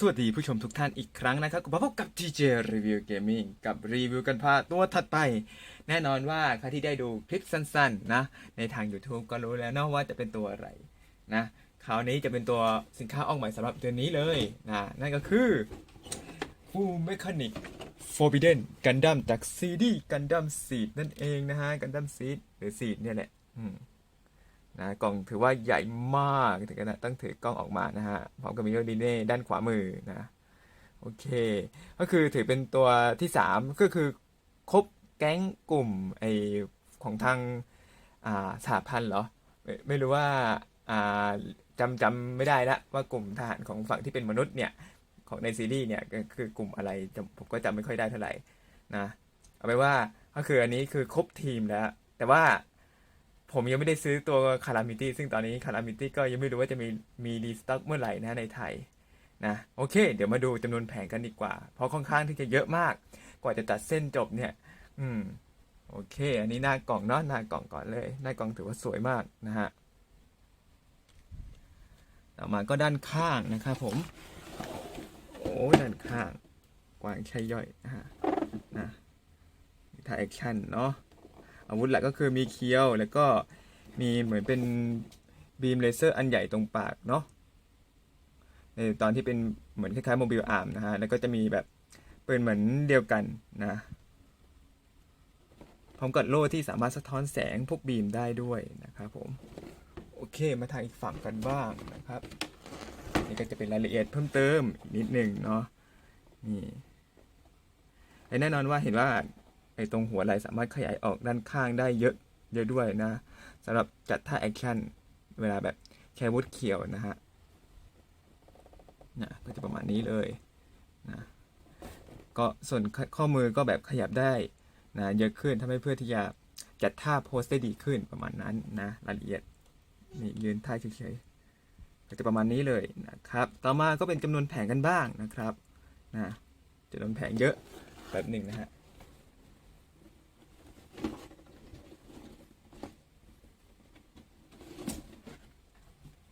สวัสดีผู้ชมทุกท่านอีกครั้งนะครับมาพบกับ TJ Review Gaming กับรีวิวกันพาตัวถัดไป แน่นอนว่าใครที่ได้ดูคลิปสั้นๆนะ ในทาง YouTube ก็รู้แล้วเนาะว่าจะเป็นตัวอะไรนะ คราวนี้จะเป็นตัวสินค้าออกใหม่สำหรับเดือนนี้เลยนะนั่นก็คือ Full Mechanic Forbidden Gundam จาก CD Gundam Seed นั่นเองนะฮะ Gundam Seed หรือ Seed เนี่ยแหละอืม นะกล่องถือว่าใหญ่มากถึงขนาดต้องถือกล้องออกมานะฮะพร้อมกับมีโรดีเน่ด้านขวามือนะโอเค ก็คือถือเป็นตัวที่สามก็คือครบแก๊งกลุ่มไอของทางอ่าสหพันธ์เหรอไม่ไม่รู้ว่าอ่าจำจำไม่ได้ละว่ากลุ่มทหารของฝั่งที่เป็นมนุษย์เนี่ยของในซีรีส์เนี่ยก็คือกลุ่มอะไรผมก็จำไม่ค่อยได้เท่าไหร่นะเอาไปนว่าก็คืออันนี้คือครบทีมแล้ว แต่ว่า ผมยังไม่ได้ซื้อตัวคารามิตี้ซึ่งตอนนี้คารามิตี้ก็ยังไม่รู้ว่าจะมีมีดีสต็อกเมื่อไหร่นะในไทยนะโอเค เดี๋ยวมาดูจำนวนแผงกันดีกว่า เพราะค่อนข้างที่จะเยอะมาก กว่าจะตัดเส้นจบเนี่ย อืม โอเค อันนี้หน้ากล่องเนาะหน้ากล่องก่อนเลย หน้ากล่องถือว่าสวยมากนะฮะต่อมาก็ด้านข้างนะครับผม โอ้ด้านข้าง กว้างใช่ย่อยนะฮะนะถ่ายแอคชั่นเนาะ อาวุธหลักก็คือมีเคียวแล้วก็มีเหมือนเป็นบีมเลเซอร์อันใหญ่ตรงปากเนาะในตอนที่เป็นเหมือนคล้ายๆโมบิลอาร์มนะฮะ แล้วก็จะมีแบบปืนเหมือนเดียวกันนะพร้อมกับโล่ที่สามารถสะท้อนแสงพวกบีมได้ด้วยนะครับผม โอเคมาทางอีกฝั่งกันบ้างนะครับ นี่ก็จะเป็นรายละเอียดเพิ่มเติมนิดหนึ่งเนาะนี่แน่นอนว่าเห็นว่า ไอ้ตรงหัวไหล่สามารถขยายออกด้านข้างได้เยอะเยอะด้วยนะสำหรับจัดท่าแอคชั่นเวลาแบบแควุธเขียวนะฮะนะก็จะประมาณนี้เลยนะก็ส่วนขข้อมือก็แบบขยับได้นะเยอะขึ้นทำให้เพื่อที่จะจัดท่าโพสได้ดีขึ้นประมาณนั้นนะรายละเอียดนี่ยืนท่าเฉยๆก็จะประมาณนี้เลยนะครับ ต่อมาก็เป็นจำนวนแผงกันบ้างนะครับนะจำนวนแผงเยอะแบบหนึ่งนะฮะ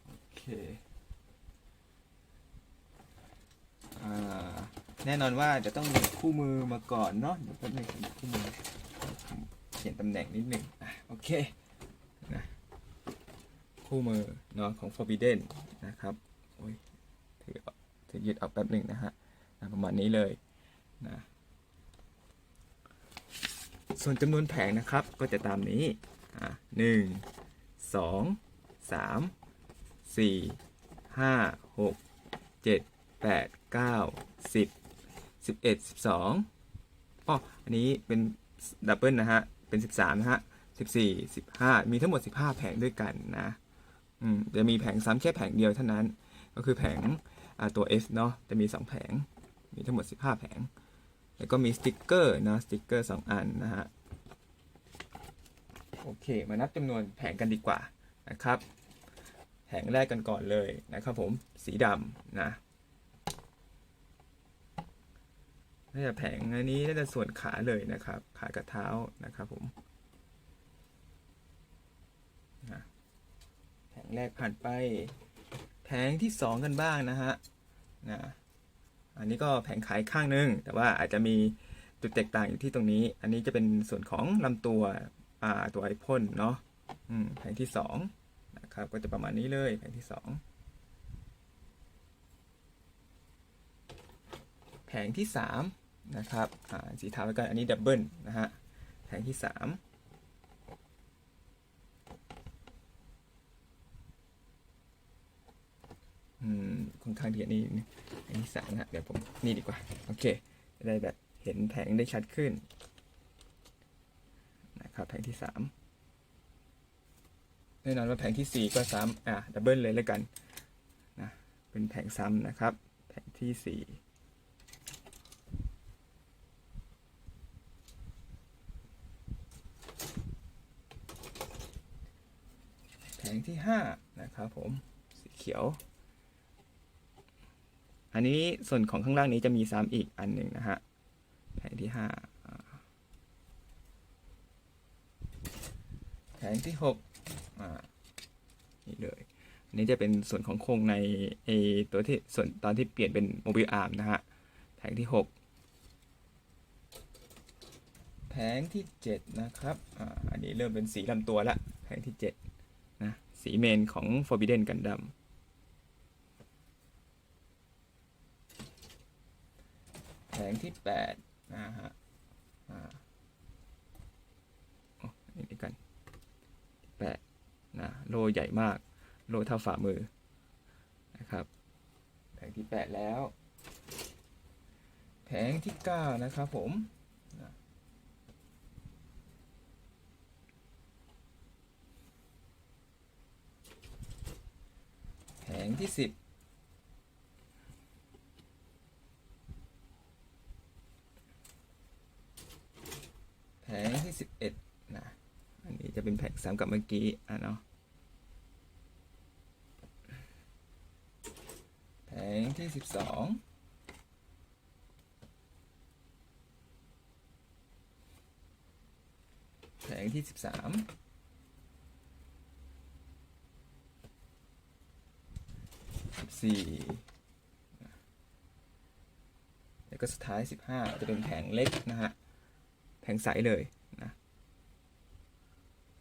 โอเคอ่า แน่นอนว่าจะต้องมีคู่มือมาก่อนเนาะเดี๋ยวแป๊บนึงคู่มือเขียนตำแหน่งนิดหนึ่งอะโอเคนะคู่มือเนาะของ Forbidden นะครับโอ้ยถือถือยึดเอาแป๊บหนึ่งนะฮะนะประมาณนี้เลยนะส่วนจำนวนแผงนะครับก็จะตามนี้อะหนึ่งสองสาม สี่ห้าหกเจ็ดแปดเก้าสิบสิบเอ็ดสิบสองอ๋ออันนี้เป็นดับเบิลนะฮะ เป็นสิบสามนะฮะสิบสี่สิบห้ามีทั้งหมดสิบห้าแผงด้วยกันนะอืมจะมีแผงซ้ำแค่แผงเดียวเท่านั้น ก็คือแผงตัว F เนาะจะมีสองแผง มีทั้งหมดสิบห้าแผง แล้วก็มีสติกเกอร์นะสติกเกอร์สองอันนะฮะโอเค มานับจำนวนแผงกันดีกว่านะครับ งแรกกันก่อนเลยนะครับผมสีดำนะน่าจะแผงอันนี้น่าจะส่วนขาเลยนะครับ ขากับเท้านะครับผมนะแผงแรกผ่านไป แผงที่สองกันบ้างนะฮะนะอันนี้ก็แผงขายข้างนึง แต่ว่าอาจจะมีจุดแตกต่างอยู่ที่ตรงนี้ อันนี้จะเป็นส่วนของลำตัว อ่า ตัวไอพ่นเนาะอืมแผงที่สอง ครับ ก็จะประมาณนี้เลยแผงที่ 2 แผงที่ 3 นะครับสีเทาแล้วกันอันนี้ดับเบิลนะฮะ แผงที่3อืมค่อนข้างที่จะนี่แผงที่สามนะฮะเดี๋ยวผมนี่ดีกว่า โอเคจะได้แบบเห็นแผงได้ชัดขึ้นนะครับแผงที่3 แน่นอนว่าแผงที่ 4 ก็ซ้ำอะดับเบิลเลยแล้วกันนะเป็นแผงซ้ำนะครับ แผงที่ 4แผงที่ 5 นะครับผม สีเขียว อันนี้ส่วนของข้างล่างนี้จะมีซ้ำอีกอันหนึ่งนะฮะ แผงที่ 5 แผงที่ 6 นี่เลยอันนี้จะเป็นส่วนของโครงในไอตัวที่ส่วนตอนที่เปลี่ยนเป็นโมบิลอาร์มนะฮะแผงที่ 6 แผงที่ 7 นะครับอ่าอันนี้เริ่มเป็นสีลำตัวละแผงที่ 7 นะ สีเมนของ Forbidden Gundam แผงที่8นะฮะอ่าอ๋ออันนี้กันแปดนะ โลใหญ่มาก โลเท่าฝ่ามือนะครับแผงที่ 8 แล้ว แผงที่ 9 นะครับผมแผงที่ 10แผงที่ 11นะ อันนี้จะเป็นแผงซ้ำกับเมื่อกี้ อะเนาะ แผ งที่12แผงที่13 14แล้วก็สุดท้าย15จะเป็นแผงเล็กนะฮะ แผงใสเลยนะ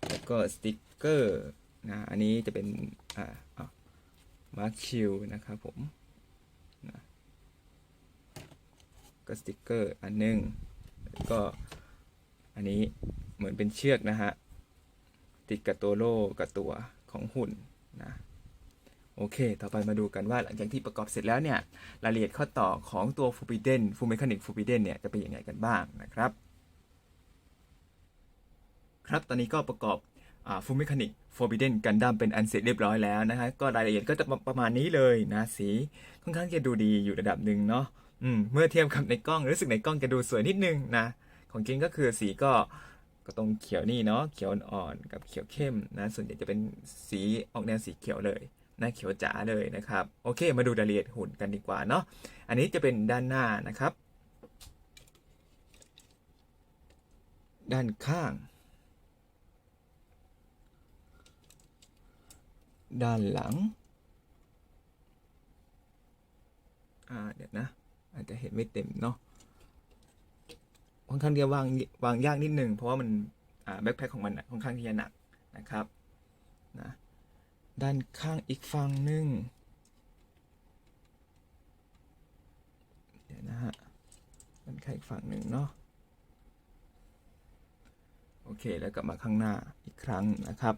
แล้วก็สติกเกอร์นะ อันนี้จะเป็น อ่าอะมาร์คชิลนะครับผมนะ ก็สติกเกอร์อันหนึงแล้วก็อันนี้เหมือนเป็นเชือกนะฮะ ติดกับตัวโล่กับตัวของหุ่นนะโอเค ต่อไปมาดูกันว่าหลังจากที่ประกอบเสร็จแล้วเนี่ย รายละเอียดข้อต่อของตัว Forbidden Full Mechanic Forbidden เนี่ย จะเป็นยังไงกันบ้างนะครับ ครับ ตอนนี้ก็ประกอบฟูเมคานิก Forbidden Gundam เป็นอันเสร็จเรียบร้อยแล้วนะฮะ ก็รายละเอียดก็จะประมาณนี้เลยนะ สีค่อนข้างจะดูดีอยู่ระดับหนึ่งเนาะ อืมเมื่อเทียบกับในกล้องรู้สึกในกล้องจะดูสวยนิดนึงนะ ของจริงก็คือสีก็ก็ตรงเขียวนี่เนาะเขียวอ่อนกับเขียวเข้มนะ ส่วนใหญ่จะเป็นสีออกแนวสีเขียวเลยนะเขียวจ๋าเลยนะครับ โอเค มาดูรายละเอียดหุ่นกันดีกว่าเนาะอันนี้จะเป็นด้านหน้านะครับ ด้านข้าง ด้านหลัง อ่าเดี๋ยวนะ อาจจะเห็นไม่เต็มเนาะค่อนข้างที่จะวางวางยากนิดนึงเพราะว่ามันแบ็คแพ็คของมันค่อนข้างที่จะหนักนะครับนะด้านข้างอีกฝั่งหนึ่งเดี๋ยวนะฮะด้านข้างอีกฝั่งหนึ่งเนาะโอเคแล้วกลับมาข้างหน้าอีกครั้งนะครับ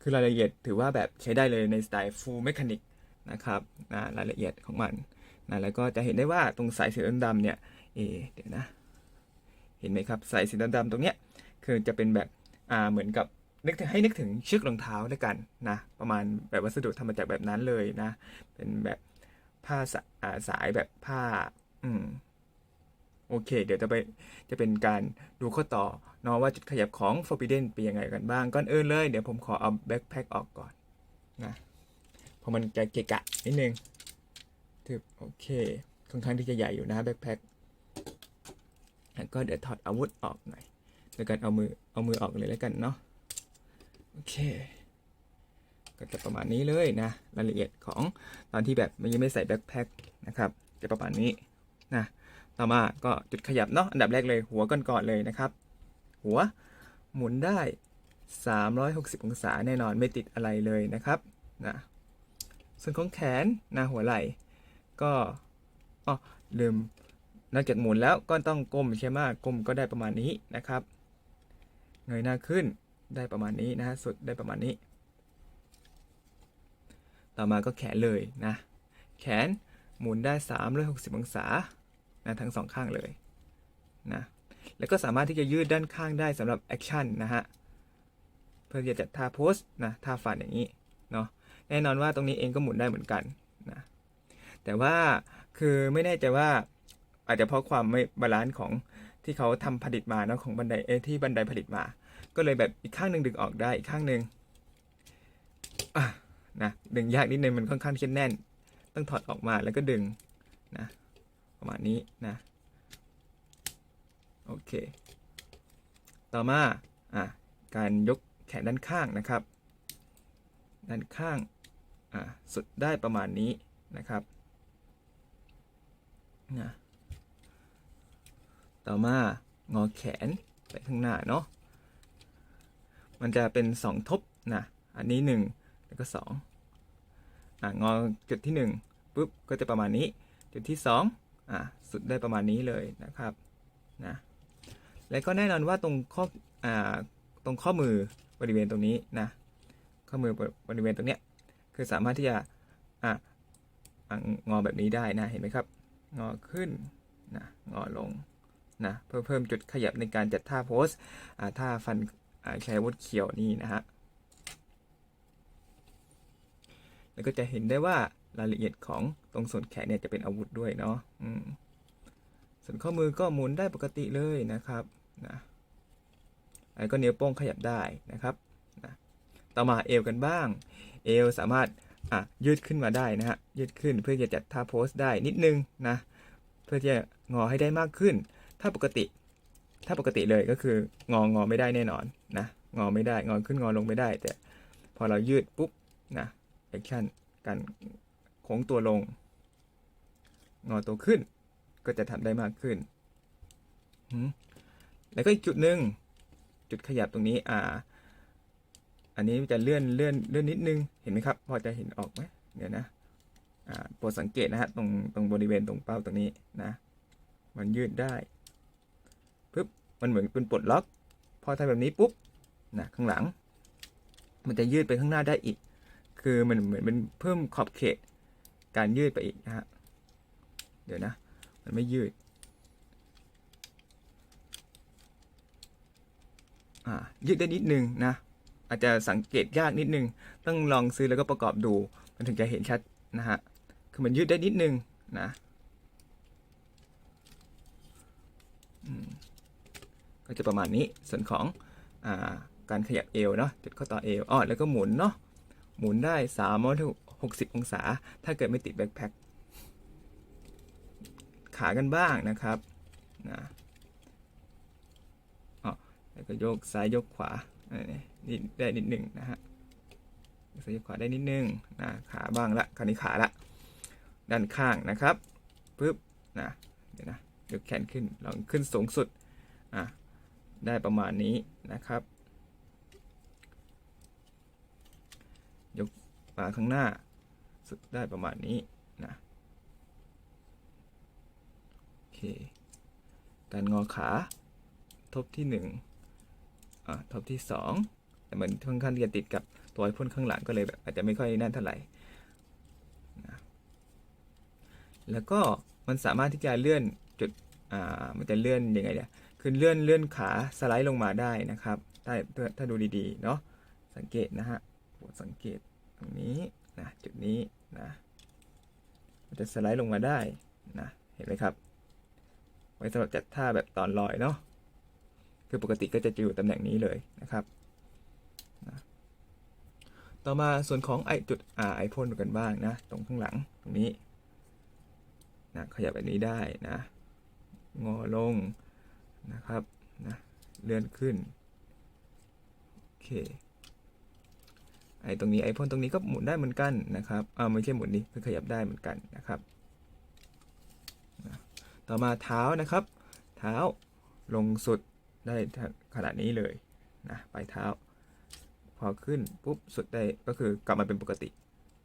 คือรายละเอียดถือว่าแบบใช้ได้เลยในสไตล์ full mechanic นะครับนะรายละเอียดของมันนะแล้วก็จะเห็นได้ว่าตรงสายสีดำๆเนี่ยเอเดี๋ยวนะเห็นไหมครับสายสีดำๆตรงเนี้ยคือจะเป็นแบบอ่าเหมือนกับนึกให้นึกถึงเชือกรองเท้าด้วยกันนะประมาณแบบวัสดุทำมาจากแบบนั้นเลยนะเป็นแบบผ้าสาสายแบบผ้าอืมโอเค เดี๋ยวจะไปจะเป็นการดูข้อต่อเนาะว่าจุดขยับของ Forbidden เป็นยังไงกันบ้างก่อนอื่นเลย เดี๋ยวผมขอเอาแบ็คแพ็คออกก่อนนะ เพราะมันจะเกะกะนิดนึงทึบโอเคค่อนข้างที่จะใหญ่อยู่นะแบ็คแพ็คแล้วก็เดี๋ยวถอดอาวุธออกหน่อยโดยการเอามือเอามือออกเลยแล้วกันเนาะโอเค ก็จะประมาณนี้เลยนะรายละเอียดของตอนที่แบบมันยังไม่ใส่แบ็คแพ็คนะครับจะประมาณนี้นะต่อมาก็จุดขยับเนาะอันดับแรกเลยหัวก่อนก่อนเลยนะครับ หัวหมุนได้ 360 องศาแน่นอนไม่ติดอะไรเลยนะครับนะ ส่วนของแขนหน้าหัวไหล่ ก็อ๋อลืมนอกจากหมุนแล้วก็ต้องก้มใช่ไหมก้มก็ได้ประมาณนี้นะครับ เงยหน้าขึ้นได้ประมาณนี้นะฮะสุดได้ประมาณนี้ ต่อมาก็แขนเลยนะ แขนหมุนได้ 360 องศานะทั้งสองข้างเลยนะแล้วก็สามารถที่จะยืดด้านข้างได้สำหรับแอคชั่นนะฮะ เพื่อจะจัดท่าโพสนะท่าฟันอย่างนี้เนาะ แน่นอนว่าตรงนี้เองก็หมุนได้เหมือนกันนะแต่ว่าคือไม่แน่ใจว่าอาจจะเพราะความไม่บาลานซ์ของที่เขาทำผลิตมาเนาะของบันไดเอที่บันไดผลิตมา ก็เลยแบบอีกข้างหนึ่งดึงออกได้อีกข้างหนึ่งนะดึงยากนิดนึงมันค่อนข้างที่จะแน่น ต้องถอดออกมาแล้วก็ดึงนะประมาณนี้นะโอเค ต่อมาอะการยกแขนด้านข้างนะครับ ด้านข้าง อ่าสุดได้ประมาณนี้นะครับนะต่อมางอแขนไปข้างหน้าเนาะมันจะเป็นสองทบนะอันนี้หนึ่งแล้วก็สองอ่างอจุดที่หนึ่งปุ๊บก็จะประมาณนี้ จุดที่สองอ่าสุดได้ประมาณนี้เลยนะครับนะแล้วก็แน่นอนว่าตรงข้ออ่าตรงข้อมือบริเวณตรงนี้นะข้อมือบริเวณตรงเนี้ย คือสามารถที่จะอะงอแบบนี้ได้นะเห็นไหมครับ งอขึ้นนะงอลงนะเพื่อเพิ่มจุดขยับในการจัดท่าโพสอ่าท่าฟันอ่าใช้อาวุธเขียวนี่นะฮะแล้วก็จะเห็นได้ว่ารายละเอียดของตรงส่วนแขนเนี่ยจะเป็นอาวุธด้วยเนาะส่วนข้อมือก็หมุนได้ปกติเลยนะครับนะแล้วก็นิ้วโป้งขยับได้นะครับนะ ต่อมาเอวกันบ้าง เอวสามารถอะยืดขึ้นมาได้นะฮะ ยืดขึ้นเพื่อจะจัดท่าโพสได้นิดนึงนะ เพื่อที่จะงอให้ได้มากขึ้น ถ้าปกติ ถ้าปกติเลยก็คืององอไม่ได้แน่นอนนะ งอไม่ได้ งอขึ้นงอลงไม่ได้ แต่พอเรายืดปุ๊บนะแอคชั่นการโค้งตัวลง งอตัวขึ้น ก็จะทำได้มากขึ้น แล้วก็อีกจุดหนึ่งจุดขยับตรงนี้ อ่า อันนี้จะเลื่อนเลื่อนเลื่อนนิดนึง เห็นไหมครับ พอจะเห็นออกไหมเดี๋ยวนะอ่าโปรดสังเกตนะฮะตรงตรงบริเวณตรงเป้าตรงนี้นะ มันยืดได้ปึ๊บมันเหมือนเป็นปลดล็อก พอทำแบบนี้ปุ๊บนะข้างหลัง มันจะยืดไปข้างหน้าได้อีก คือมันเหมือนเป็นเพิ่มขอบเขตการยืดไปอีกนะฮะเดี๋ยวนะ มันไม่ยืดอ่ายืดได้นิดนึงนะ อาจจะสังเกตยากนิดนึง ต้องลองซื้อแล้วก็ประกอบดู มันถึงจะเห็นชัดนะฮะ คือมันยืดได้นิดนึงนะก็จะประมาณนี้ ส่วนของอาการขยับเอวเนาะจุดข้อต่อเอวอ้อแล้วก็หมุนเนาะ หมุนได้3ามหกสิบองศา ถ้าเกิดไม่ติดแบ็คแพ็ค ขากันบ้างนะครับ นะอ๋อแล้วก็โยกซ้ายโยกขวา นี่ได้นิดหนึ่งนะฮะซ้ายโยกขวาได้นิดนึงนะขาบ้างละคราวนี้ขาละ ด้านข้างนะครับปึ๊บนะเดี๋ยวนะยกแขนขึ้นลองขึ้นสูงสุดอะได้ประมาณนี้นะครับ ยกมาข้างหน้าสุดได้ประมาณนี้นะโอเคการงอขาทบที่หนึ่ง อ่าทบที่สองแต่เหมือนค่อนข้างที่จะติดกับตัวไอพ่นข้างหลังก็เลยแบบอาจจะไม่ค่อยนั่นเท่าไหร่นะแล้วก็มันสามารถที่จะเลื่อนจุดอ่ามันจะเลื่อนยังไงเนี่ยคือเลื่อนเลื่อนขาสไลด์ลงมาได้นะครับถ้าถ้าถ้าดูดีๆเนาะสังเกตนะฮะสังเกตตรงนี้นะจุดนี้นะมันจะสไลด์ลงมาได้นะเห็นไหมครับ ไว้สำหรับจัดท่าแบบตอนลอยเนาะ คือปกติก็จะอยู่ตำแหน่งนี้เลยนะครับนะต่อมาส่วนของไอจุดอ่าไอพ่นกันบ้างนะ ตรงข้างหลังตรงนี้นะขยับแบบนี้ได้นะ งอลงนะครับนะเลื่อนขึ้นโอเคไอตรงนี้ไอพ่นตรงนี้ก็หมุนได้เหมือนกันนะครับอ่าไม่ใช่หมุนนี่คือขยับได้เหมือนกันนะครับนะต่อมาเท้านะครับ เท้าลงสุด ได้ขนาดนี้เลยนะปลายเท้า พอขึ้นปุ๊บสุดได้ก็คือกลับมาเป็นปกติ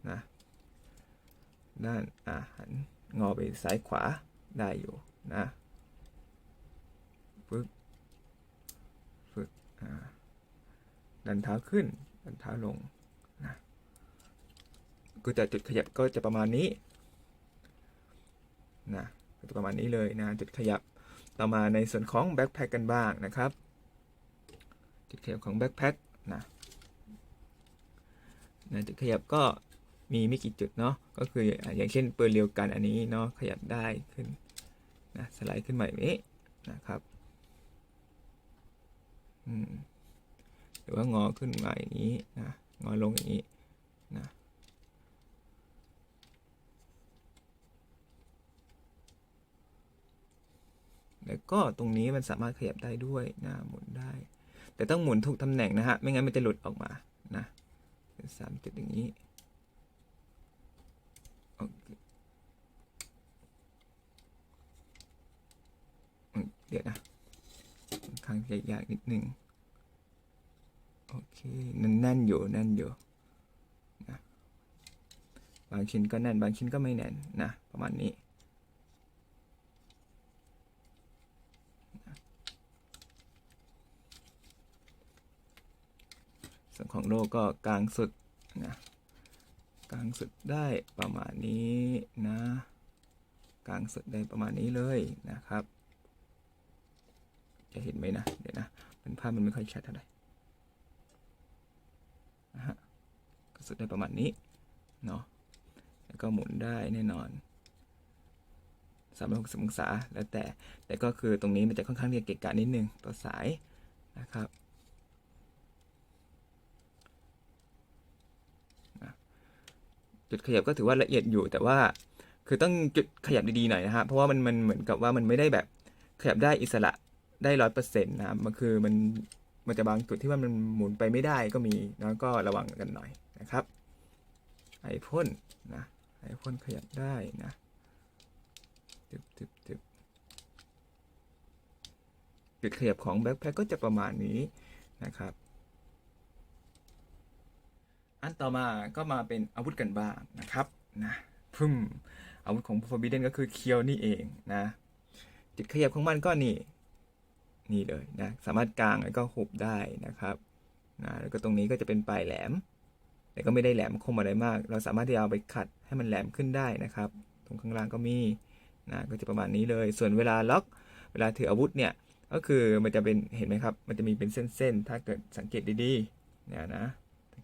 นะด้านอ่าหันงอไปซ้ายขวาได้อยู่นะฝึกฝึกอ่าดันเท้าขึ้น ดันเท้าลงนะก็จะจุดขยับก็จะประมาณนี้นะประมาณนี้เลยนะจุดขยับ ต่อมาในส่วนของแบ็คแพคกันบ้างนะครับจุดขยับของแบ็คแพคนะนะจุดขยับก็มีไม่กี่จุดเนาะก็คืออย่างเช่นปืนเรียวกันอันนี้เนาะขยับได้ขึ้นนะสไลด์ขึ้นมาแบบนี้นะครับหรือว่างอขึ้นมาอย่างนี้นะงอลงอย่างนี้นะ แล้วก็ตรงนี้มันสามารถขยับได้ด้วยนะหมุนได้ แต่ต้องหมุนถูกตำแหน่งนะฮะ ไม่งั้นมันจะหลุดออกมานะสามจุดอย่างนี้โอเคเดี๋ยวนะข้างจะยากนิดนึงโอเคนั่นแน่นอยู่แน่นอยู่นะบางชิ้นก็แน่นบางชิ้นก็ไม่แน่นนะประมาณนี้ ส่วนของโลกก็กลางสุดนะกลางสุดได้ประมาณนี้นะ กลางสุดได้ประมาณนี้เลยนะครับ จะเห็นไหมนะเดี๋ยวนะเป็นภาพมันไม่ค่อยชัดเท่าไหร่นะฮะก็สุดได้ประมาณนี้เนาะแล้วก็หมุนได้แน่นอนสามร้อยหกสิบองศาแล้วแต่แต่ก็คือตรงนี้มันจะค่อนข้างที่จะเกะกะนิดนึงตัวสายนะครับ จุดขยับก็ถือว่าละเอียดอยู่ แต่ว่า คือต้องจุดขยับดีๆหน่อยนะฮะเพราะว่ามันมันเหมือนกับว่ามันไม่ได้แบบขยับได้อิสระได้ร้อยเปอร์เซ็นต์นะมันคือมันมันจะบางจุดที่ว่ามันหมุนไปไม่ได้ก็มีนะก็ระวังกันหน่อยนะครับ ไอพ่นนะไอพ่นขยับได้นะตึบตึบตึบจุดขยับของแบ็คแพ็คก็จะประมาณนี้นะครับ อันต่อมาก็มาเป็นอาวุธกันบ้างนะครับนะพึ่มอาวุธของ Forbidden ก็คือเคียวนี่เองนะ จุดขยับของมันก็นี่ นี่เลยนะสามารถกางแล้วก็หุบได้นะครับนะแล้วก็ตรงนี้ก็จะเป็นปลายแหลม แต่ก็ไม่ได้แหลมคมอะไรมาก เราสามารถที่จะเอาไปขัดให้มันแหลมขึ้นได้นะครับ ตรงข้างล่างก็มีนะก็จะประมาณนี้เลย ส่วนเวลาล็อก เวลาถืออาวุธเนี่ยก็คือมันจะเป็นเห็นไหมครับ มันจะมีเป็นเส้นๆ ถ้าเกิดสังเกตดีๆเนี่ยนะ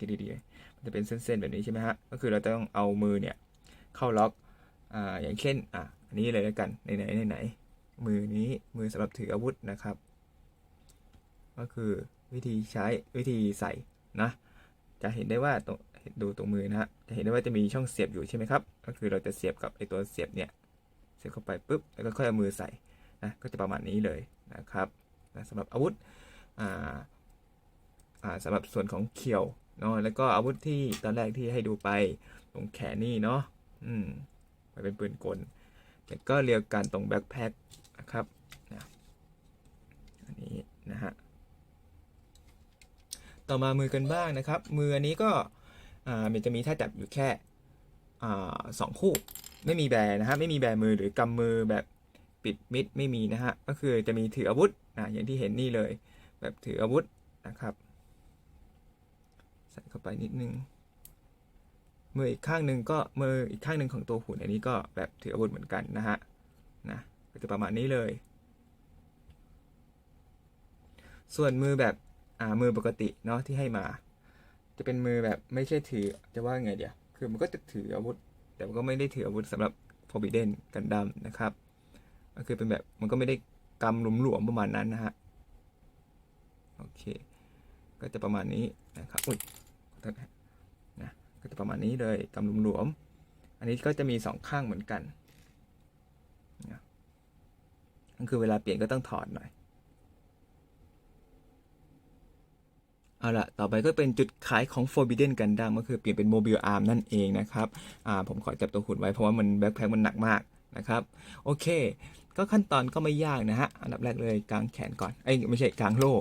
สังเกตดีๆมันจะเป็นเส้นๆแบบนี้ใช่ไหมฮะก็คือเราต้องเอามือเนี่ยเข้าล็อกอ่าอย่างเช่นอะอันนี้เลยแล้วกันไหนไหนไหนไหนมือนี้มือสำหรับถืออาวุธนะครับ ก็คือวิธีใช้วิธีใส่นะจะเห็นได้ว่าตรงดูตรงมือนะฮะจะเห็นได้ว่าจะมีช่องเสียบอยู่ใช่ไหมครับก็คือเราจะเสียบกับไอตัวเสียบเนี่ยเสียบเข้าไปปุ๊บแล้วก็ค่อยเอามือใส่นะก็จะประมาณนี้เลยนะครับนะสำหรับอาวุธอ่าอ่าสำหรับส่วนของเขียวเนาะแล้วก็อาวุธที่ตอนแรกที่ให้ดูไปตรงแขนนี่เนาะอืมไปเป็นปืนกลแล้วก็เรียวกันตรงแบ็คแพ็คนะครับนะอันนี้นะฮะต่อมามือกันบ้างนะครับ มืออันนี้ก็อ่ามันจะมีท่าจับอยู่แค่อ่าสองคู่ไม่มีแบนะฮะไม่มีแบมือหรือกำมือแบบปิดมิดไม่มีนะฮะก็คือจะมีถืออาวุธอ่าอย่างที่เห็นนี่เลย แบบถืออาวุธนะครับ ใส่เข้าไปนิดนึงมืออีกข้างหนึ่งก็มืออีกข้างหนึ่งของตัวหุ่นอันนี้ก็แบบถืออาวุธเหมือนกันนะฮะนะก็จะประมาณนี้เลย ส่วนมือแบบอ่ามือปกติเนาะที่ให้มา จะเป็นมือแบบไม่ใช่ถือจะว่าไงเดียวคือมันก็จะถืออาวุธ แต่มันก็ไม่ได้ถืออาวุธสำหรับ Forbidden กันดัมนะครับก็คือเป็นแบบมันก็ไม่ได้กำหลวมประมาณนั้นนะฮะโอเค ก็จะประมาณนี้นะครับอุ้ย นะก็จะประมาณนี้เลยกำหลวมๆอันนี้ก็จะมีสองข้างเหมือนกันนะก็คือเวลาเปลี่ยนก็ต้องถอดหน่อย เอาละต่อไปก็เป็นจุดขายของ Forbidden Gundam ก็คือเปลี่ยนเป็น Mobile Arm นั่นเองนะครับอ่าผมขอจับตัวหุ่นไว้เพราะว่ามันแบ็คแพ็คมันหนักมากนะครับ โอเค ก็ขั้นตอนก็ไม่ยากนะฮะ อันดับแรกเลยกางแขนก่อน เอ้ยไม่ใช่กางโล่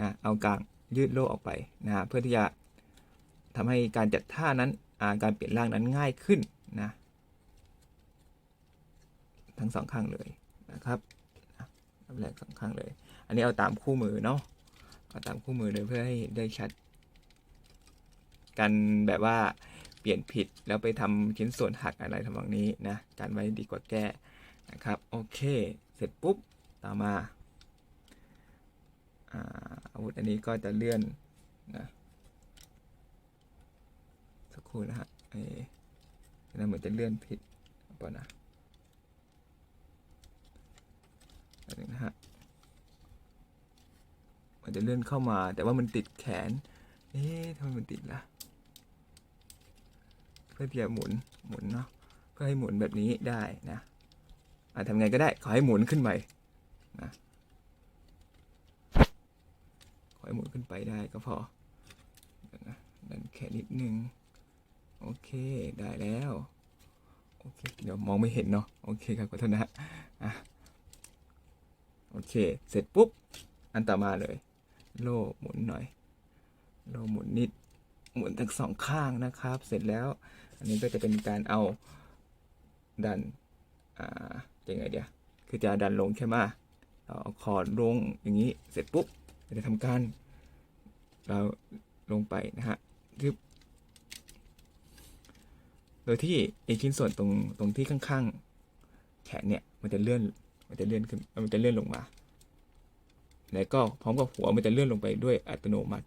นะ เอากางยืดโล่ออกไปนะเพื่อที่จะ ทำให้การจัดท่านั้นาการเปลี่ยนร่างนั้นง่ายขึ้นนะทั้งสองข้างเลยนะครับนะอันดับแรกสองข้างเลย อันนี้เอาตามคู่มือเนาะเอาตามคู่มือเลยเพื่อให้ได้ชัด กันแบบว่าเปลี่ยนผิดแล้วไปทำชิ้นส่วนหักอะไรทำนองนี้นะการไว้ดีกว่าแก้นะครับโอเค เสร็จปุ๊บต่อมาอาวุธอันนี้ก็จะเลื่อนนะ ครู่นะฮะเอ๊ะนะเหมือนจะเลื่อนผิดป่ะนะอันนี้นะฮะมันจะเลื่อนเข้ามา แต่ว่ามันติดแขน เอ๊ะทำไมมันติดล่ะ เพื่อที่จะหมุน หมุนเนาะ เพื่อให้หมุนแบบนี้ได้นะอะทำไงก็ได้ ขอให้หมุนขึ้นไปนะ ขอให้หมุนขึ้นไปได้ก็พอนะดันแค่นิดนึง โอเคได้แล้ว โอเค เดี๋ยวมองไม่เห็นเนาะโอเคครับขอโทษนะฮะอะโอเค เสร็จปุ๊บ อันต่อมาเลย โล่หมุนหน่อย โล่หมุนนิด หมุนทั้งสองข้างนะครับ เสร็จแล้ว อันนี้ก็จะเป็นการเอาดัน อ่ายังไงเดียวคือจะดันลงใช่ไหมเราเอาคอร์ดลงอย่างนี้ เสร็จปุ๊บเราจะทำการ เราลงไปนะฮะทึบ โดยที่ไอชิ้นส่วนตรงตรงที่ข้างๆ แขนเนี่ยมันจะเลื่อนมันจะเลื่อนขึ้นมันจะเลื่อนลงมา แล้วก็พร้อมกับหัวมันจะเลื่อนลงไปด้วยอัตโนมัติ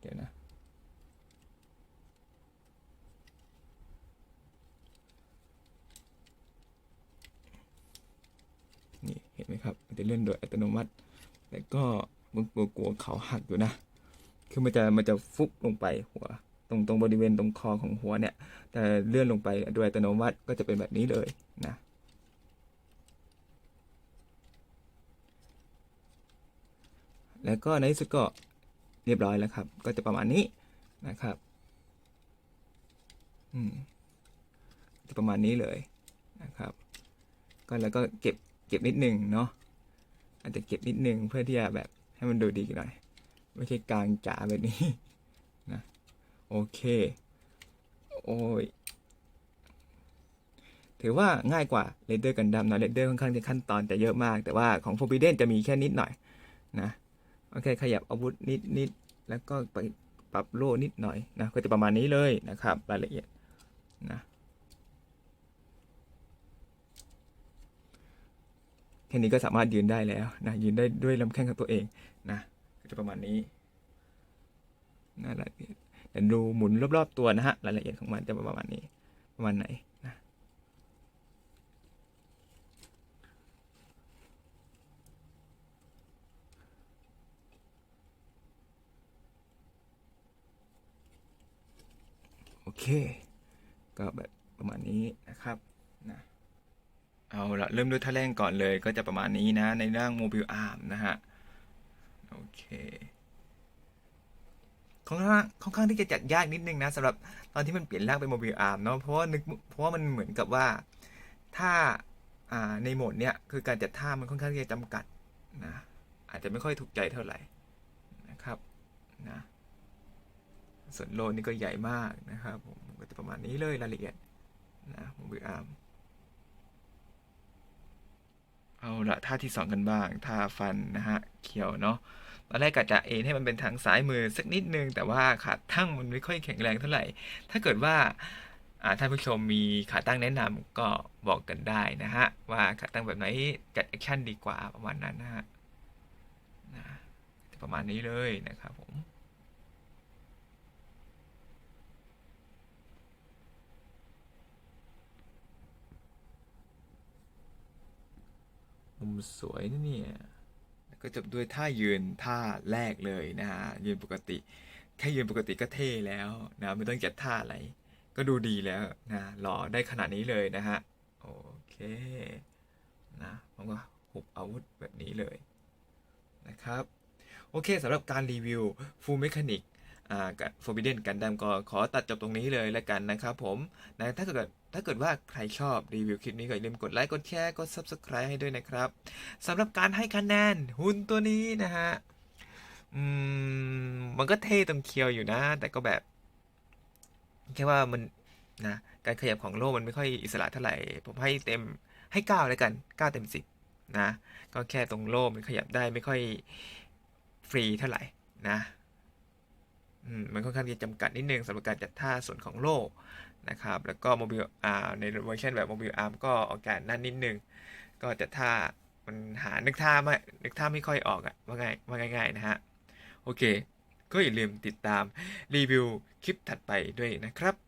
เดี๋ยวนะ นี่เห็นไหมครับ มันจะเลื่อนโดยอัตโนมัติ แล้วก็มึงกลัวเขาหักอยู่นะ คือมันจะมันจะฟุบลงไปหัว รงตรงบริเวณตรงคอของหัวเนี่ยแต่เลื่อนลงไปโดยอัตโนมัติก็จะเป็นแบบนี้เลยนะแล้วก็ในที่สุดก็เรียบร้อยแล้วครับ ก็จะประมาณนี้นะครับอืมจะประมาณนี้เลยนะครับ ก็แล้วก็เก็บเก็บนิดนึงเนาะอาจจะเก็บนิดนึงเพื่อที่จะแบบให้มันดูดีหน่อย ไม่ใช่กลางจ๋าแบบนี้ โอเค โอ้ย ถือว่าง่ายกว่าเรเดอร์กันดัมนะเรเดอร์ค่อนข้างที่ขั้นตอนจะเยอะมาก แต่ว่าของ Forbidden จะมีแค่นิดหน่อยนะ โอเค ขยับอาวุธนิดนิดแล้วก็ไปปรับโล่นิดหน่อยนะ ก็จะประมาณนี้เลยนะครับ รายละเอียดนะแค่นี้ก็สามารถยืนได้แล้วนะยืนได้ด้วยลำแข้งของตัวเองนะก็จะประมาณนี้นะรายละ เอียดแต่ดูหมุนรอบๆตัวนะฮะรายละเอียดของมันจะประมาณนี้ประมาณไหนนะโอเค ก็แบบประมาณนี้นะครับนะเอาละเริ่มด้วยท่าแรงก่อนเลยก็จะประมาณนี้นะ ในร่างโมบิลอาร์มนะฮะ โอเค ค่อนข้างค่อนข้างที่จะจัดยากนิดนึงนะสำหรับตอนที่มันเปลี่ยนร่างเป็นโมบิลอาร์มเนาะเพราะว่านึกเพราะว่ามันเหมือนกับว่าถ้าอ่าในโหมดเนี้ยคือการจัดท่ามันค่อนข้างที่จะจำกัดนะอาจจะไม่ค่อยถูกใจเท่าไหร่นะครับนะส่วนโลนี่ก็ใหญ่มากนะครับผมก็จะประมาณนี้เลยรายละเอียดนะโมบิลอาร์มเอาละท่าที่สองกันบ้าง ท่าฟันนะฮะเขียวเนาะ ตอนแรกกะจะเอ็นให้มันเป็นทางซ้ายมือสักนิดนึง แต่ว่าขาตั้งมันไม่ค่อยแข็งแรงเท่าไหร่ ถ้าเกิดว่าท่านผู้ชมมีขาตั้งแนะนำก็บอกกันได้นะฮะ ว่าขาตั้งแบบไหนจัดแอคชั่นดีกว่าประมาณนั้นนะฮะนะประมาณนี้เลยนะครับผมมุมสวยนะเนี่ย ก็จบด้วยท่ายืนท่าแรกเลยนะฮะยืนปกติ แค่ยืนปกติก็เท่แล้วนะไม่ต้องจัดท่าอะไร ก็ดูดีแล้วนะหล่อได้ขนาดนี้เลยนะฮะโอเคนะผมก็หุบอาวุธแบบนี้เลยนะครับ โอเคสำหรับการรีวิวฟูลเมคานิก บ Forbidden Gundam ก็ขอตัดจบตรงนี้เลยแล้วกันนะครับผมนะถ้าเกิดถ้าเกิดว่าใครชอบรีวิวคลิปนี้ก็อย่าลืมกดไลค์กดแชร์กด Subscribe ให้ด้วยนะครับสำหรับการให้คะแนนหุ่นตัวนี้นะฮะอืมมันก็เท่ตรงเคียวอยู่นะ แต่ก็แบบแค่ว่ามันนะการขยับของโลกมันไม่ค่อยอิสระเท่าไหร่ ผมให้เต็มให้เก้าแล้วกันเก้าเต็มสิบนะ ก็แค่ตรงโลกมันขยับได้ไม่ค่อยฟรีเท่าไหร่นะ มันค่อนข้างจะจำกัดนิดนึงสำหรับการจัดท่าส่วนของโลกนะครับ แล้วก็โมบิลอาร์ในเวอร์ชันแบบโมบิลอาร์มก็ออกการนั่นนิดนึง ก็จัดท่ามันหานึกท่าไม่นึกท่าไม่ค่อยออกอะว่าไงว่าง่ายๆนะฮะ โอเค ก็อย่าลืมติดตามรีวิวคลิปถัดไปด้วยนะครับ